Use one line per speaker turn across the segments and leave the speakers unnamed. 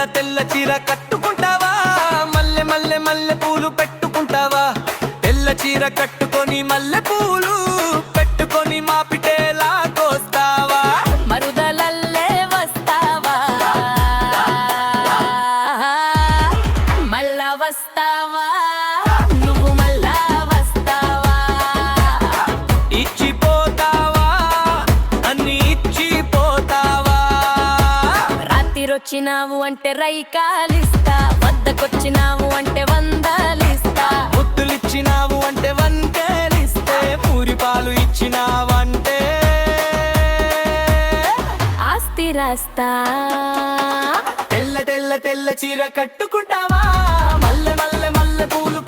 తెల్ల తెల్ల చీర కట్టుకుంటావా?
మల్లె మల్లె మల్లె పూలు పెట్టుకుంటావా? తెల్ల చీర
కట్టుకొని మల్లె పూలు
రాత్రిరొచ్చినావు అంటే రైకాలిస్తా. వద్దకొచ్చినావు అంటే వందలిస్తా.
ముద్దులిచ్చినావు అంటే వంటేలిస్తే పూరి పాలు ఇచ్చినావంటే.
ఆస్తి రాస్తా.
తెల్ల తెల్ల తెల్ల చీర కట్టుకుంటావా? మల్లె మల్లె మల్లె పూలు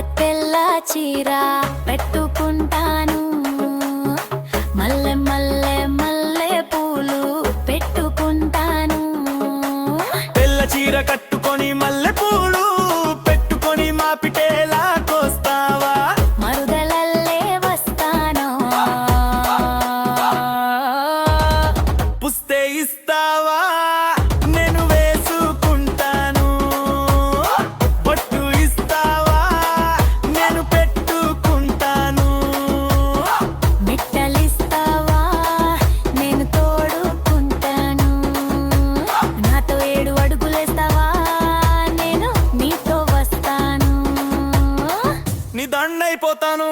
తెల్ల చీర
పెట్టుకుంటాను. మల్లె మల్లె మల్లె పూలు పెట్టుకుంటాను.
తెల్ల చీర కట్టుకొని మల్లె పూలు పెట్టుకొని మా పిటేలా కోస్తావా?
మరుదలల్లే వస్తాను.
పుస్తే ఇస్తావా? దండైపోతాను.